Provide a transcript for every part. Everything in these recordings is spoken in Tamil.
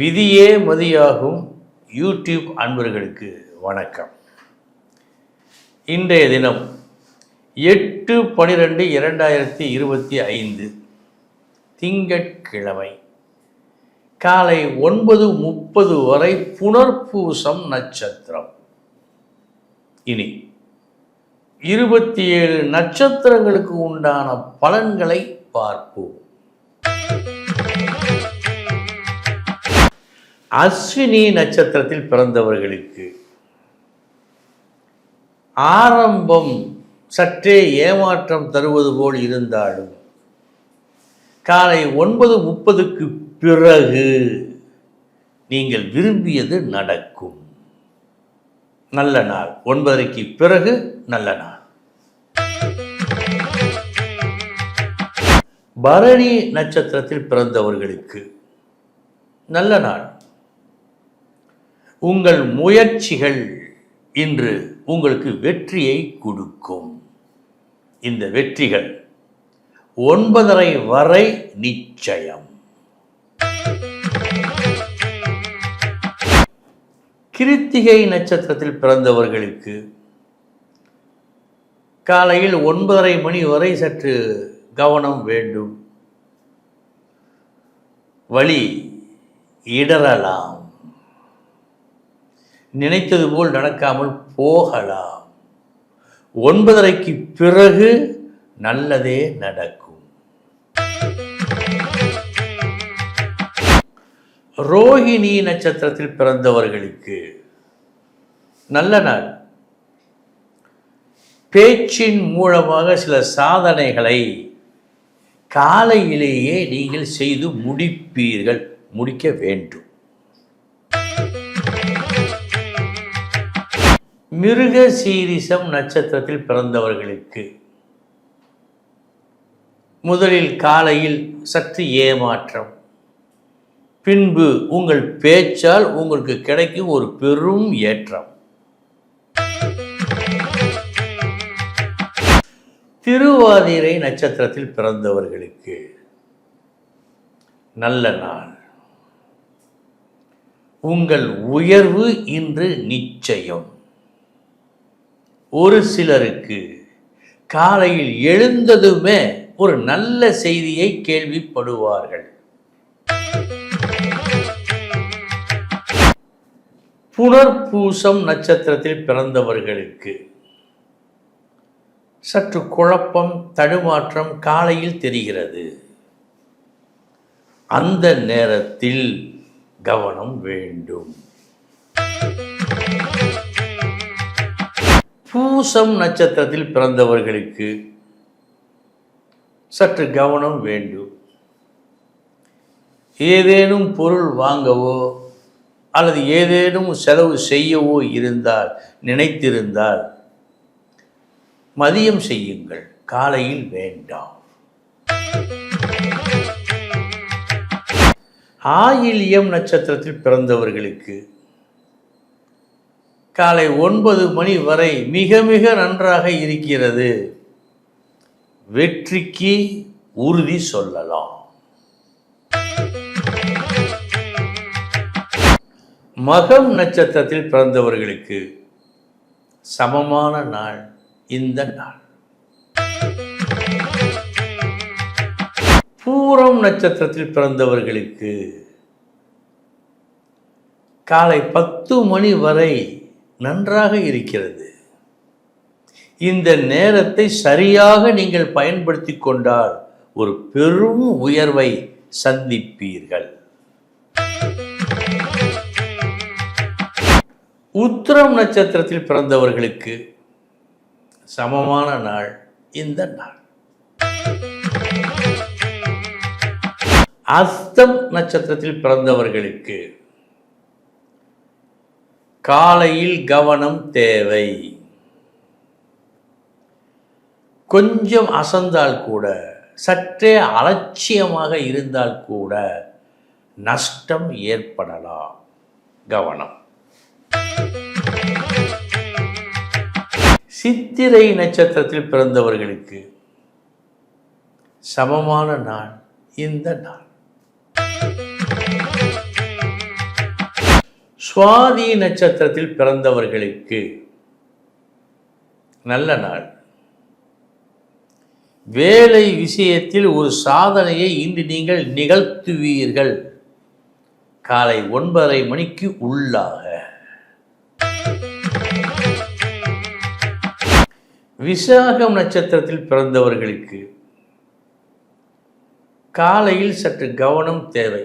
விதியே மதியாகும் யூடியூப் அன்பர்களுக்கு வணக்கம். இன்றைய தினம் எட்டு பனிரெண்டு இரண்டாயிரத்தி இருபத்தி ஐந்து திங்கட்கிழமை. காலை ஒன்பது முப்பது வரை புனர்பூசம் நட்சத்திரம். இனி இருபத்தி ஏழு நட்சத்திரங்களுக்கு உண்டான பலன்களை பார்ப்போம். அஸ்வினி நட்சத்திரத்தில் பிறந்தவர்களுக்கு ஆரம்பம் சற்றே ஏமாற்றம் தருவது போல் இருந்தாலும் காலை ஒன்பது முப்பதுக்கு பிறகு நீங்கள் விரும்பியது நடக்கும். நல்ல நாள். ஒன்பதரைக்கு பிறகு நல்ல நாள். பரணி நட்சத்திரத்தில் பிறந்தவர்களுக்கு நல்ல நாள். உங்கள் முயற்சிகள் இன்று உங்களுக்கு வெற்றியை கொடுக்கும். இந்த வெற்றிகள் ஒன்பதரை வரை நிச்சயம். கிருத்திகை நட்சத்திரத்தில் பிறந்தவர்களுக்கு காலையில் ஒன்பதரை மணி வரை சற்று கவனம் வேண்டும். வழி இடரலாம் நினைத்தது போல் நடக்காமல் போகலாம். ஒன்பதரைக்கு பிறகு நல்லதே நடக்கும். ரோஹிணி நட்சத்திரத்தில் பிறந்தவர்களுக்கு நல்ல நாள். பேச்சின் மூலமாக சில சாதனைகளை காலையிலேயே நீங்கள் செய்து முடிப்பீர்கள். முடிக்க வேண்டும். மிருக சீரிசம் நட்சத்திரத்தில் பிறந்தவர்களுக்கு. முதலில் காலையில் சற்று ஏமாற்றம். பின்பு உங்கள் பேச்சால் உங்களுக்கு கிடைக்கும் ஒரு பெரும் ஏற்றம். திருவாதிரை நட்சத்திரத்தில் பிறந்தவர்களுக்கு. நல்ல நாள். உங்கள் உயர்வு இன்று நிச்சயம். ஒரு சிலருக்கு காலையில் எழுந்ததுமே ஒரு நல்ல செய்தியை கேள்விப்படுவார்கள். புனர்பூசம் நட்சத்திரத்தில் பிறந்தவர்களுக்கு சற்று குழப்பம் தடுமாற்றம் காலையில் தெரிகிறது. அந்த நேரத்தில் கவனம் வேண்டும். பூசம் நட்சத்திரத்தில் பிறந்தவர்களுக்கு சற்று கவனம் வேண்டும். ஏதேனும் பொருள் வாங்கவோ அல்லது ஏதேனும் செலவு செய்யவோ இருந்தால் நினைத்திருந்தால் மதியம் செய்யுங்கள் காலையில் வேண்டாம். ஆயில்யம் நட்சத்திரத்தில் பிறந்தவர்களுக்கு காலை ஒன்பது மணி வரை மிக மிக நன்றாக இருக்கிறது. வெற்றிக்கு உறுதி சொல்லலாம். மகம் நட்சத்திரத்தில் பிறந்தவர்களுக்கு சமமான நாள் இந்த நாள். பூரம் நட்சத்திரத்தில் பிறந்தவர்களுக்கு காலை பத்து மணி வரை நன்றாக இருக்கிறது. இந்த நேரத்தை சரியாக நீங்கள் பயன்படுத்தி கொண்டால் ஒரு பெரும் உயர்வை சந்திப்பீர்கள். உத்திரம் நட்சத்திரத்தில் பிறந்தவர்களுக்கு சமமான நாள் இந்த நாள். அஸ்தம் நட்சத்திரத்தில் பிறந்தவர்களுக்கு காலையில் கவனம் தேவை. கொஞ்சம் அசந்தால் கூட சற்றே அலட்சியமாக இருந்தால் கூட நஷ்டம் ஏற்படலாம். கவனம். சித்திரை நட்சத்திரத்தில் பிறந்தவர்களுக்கு சமமான நாள் இந்த நாள். சுவாதி நட்சத்திரத்தில் பிறந்தவர்களுக்கு நல்ல நாள். வேலை விஷயத்தில் ஒரு சாதனையை இன்று நீங்கள் நிகழ்த்துவீர்கள். காலை ஒன்பதரை மணிக்கு உள்ளாக. விசாகம் நட்சத்திரத்தில் பிறந்தவர்களுக்கு காலையில் சற்று கவனம் தேவை.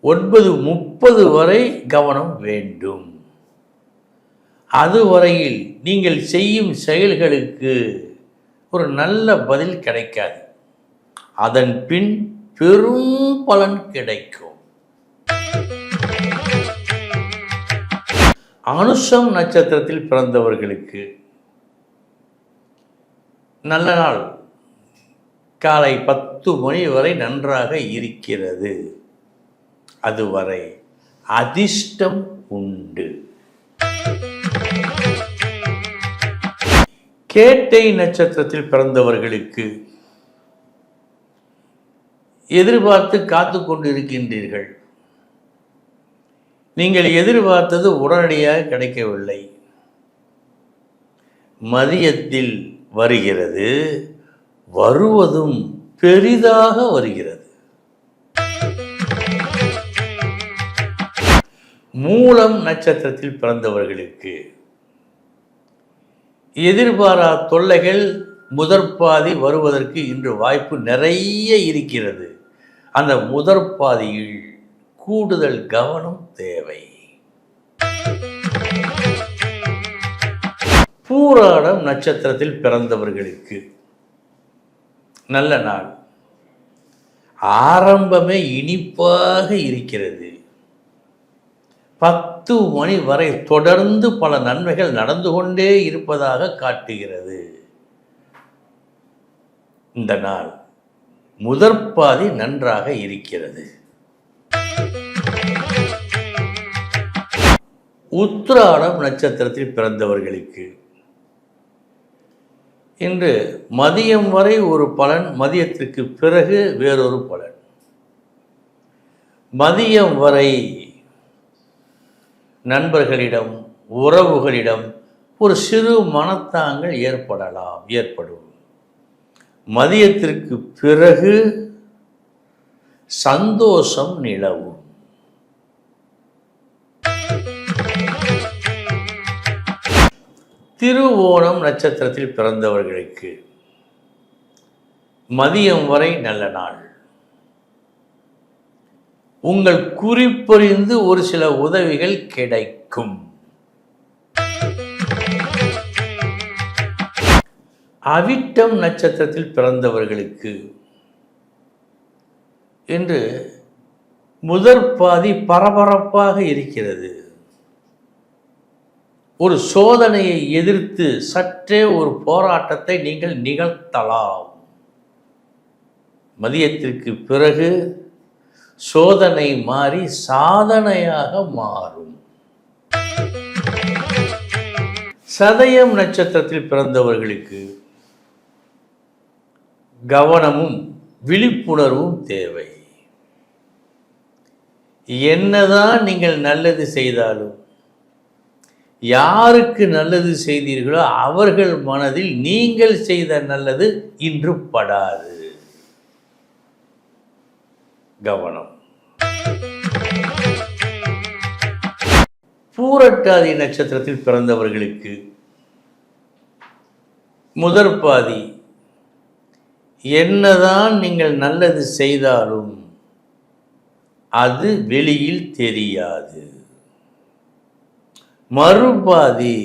ஒன்பது முப்பது வரை கவனம் வேண்டும். அதுவரையில் நீங்கள் செய்யும் செயல்களுக்கு ஒரு நல்ல பதில் கிடைக்காது. அதன் பின் பெரும் பலன் கிடைக்கும். அனுஷம் நட்சத்திரத்தில் பிறந்தவர்களுக்கு நல்ல நாள். காலை பத்து மணி வரை நன்றாக இருக்கிறது. அதுவரை அதிர்ஷ்டம் உண்டு. கேட்டை நட்சத்திரத்தில் பிறந்தவர்களுக்கு எதிர்பார்த்து காத்து கொண்டிருக்கின்றீர்கள். நீங்கள் எதிர்பார்த்தது உடனடியாக கிடைக்கவில்லை. மதியத்தில் வருகிறது வருவதும் பெரிதாக வருகிறது. மூலம் நட்சத்திரத்தில் பிறந்தவர்களுக்கு. எதிர்பாரா தொல்லைகள் முதற்பாதி வருவதற்கு இன்று வாய்ப்பு நிறைய இருக்கிறது. அந்த முதற்பாதியில் கூடுதல் கவனம் தேவை. பூராடம் நட்சத்திரத்தில் பிறந்தவர்களுக்கு. நல்ல நாள். ஆரம்பமே இனிப்பாக இருக்கிறது. பத்து மணி வரை தொடர்ந்து பல நன்மைகள் நடந்து கொண்டே இருப்பதாக காட்டுகிறது. இந்த நாள் முதற்பாதி நன்றாக இருக்கிறது. உத்திராடம் நட்சத்திரத்தில் பிறந்தவர்களுக்கு இன்று மதியம் வரை ஒரு பலன் மதியத்திற்கு பிறகு வேறொரு பலன். மதியம் வரை நண்பர்களிடம் உறவுகளிடம் ஒரு சிறு மனத்தாங்கள் ஏற்படலாம் ஏற்படும். மதியத்திற்கு பிறகு சந்தோஷம் நிலவும். திருவோணம் நட்சத்திரத்தில் பிறந்தவர்களுக்கு மதியம் வரை நல்ல நாள். உங்கள் குறிப்பறிந்து ஒரு சில உதவிகள் கிடைக்கும். அவிட்டம் நட்சத்திரத்தில் பிறந்தவர்களுக்கு என்று முதற் பாதி பரபரப்பாக இருக்கிறது. ஒரு சோதனையை எதிர்த்து சற்றே ஒரு போராட்டத்தை நீங்கள் நிகழ்த்தலாம். மதியத்திற்கு பிறகு சோதனை மாறி சாதனையாக மாறும். சதயம் நட்சத்திரத்தில் பிறந்தவர்களுக்கு கவனமும் விழிப்புணர்வும் தேவை. என்னதான் நீங்கள் நல்லது செய்தாலும் யாருக்கு நல்லது செய்தீர்களோ அவர்கள் மனதில் நீங்கள் செய்த நல்லது இன்று படாது கவனம். பூரட்டாதி நட்சத்திரத்தில் பிறந்தவர்களுக்கு முதற் பாதி என்னதான் நீங்கள் நல்லது செய்தாலும் அது வெளியில் தெரியாது. மறுபாதி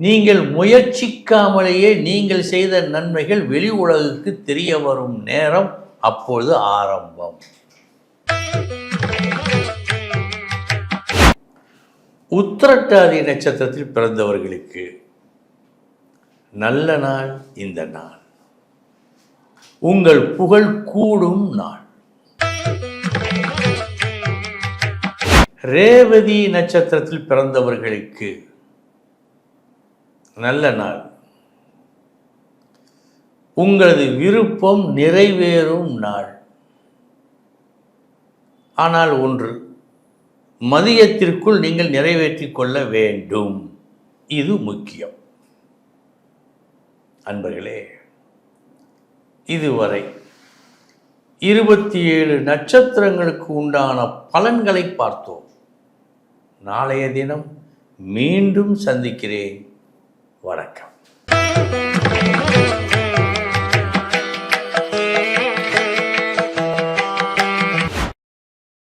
நீங்கள் முயற்சிக்காமலேயே நீங்கள் செய்த நன்மைகள் வெளி உலகுக்கு தெரிய வரும் நேரம் அப்பொழுது ஆரம்பம். உத்திரட்டாதி நட்சத்திரத்தில் பிறந்தவர்களுக்கு நல்ல நாள் இந்த நாள். உங்கள் புகழ் கூடும் நாள். ரேவதி நட்சத்திரத்தில் பிறந்தவர்களுக்கு நல்ல நாள். உங்களது விருப்பம் நிறைவேறும் நாள். ஆனால் ஒன்று மதியத்திற்குள் நீங்கள் நிறைவேற்றி கொள்ள வேண்டும். இது முக்கியம். அன்பர்களே இதுவரை இருபத்தி ஏழு நட்சத்திரங்களுக்கு உண்டான பலன்களை பார்த்தோம். நாளைய தினம் மீண்டும் சந்திக்கிறேன். வணக்கம்.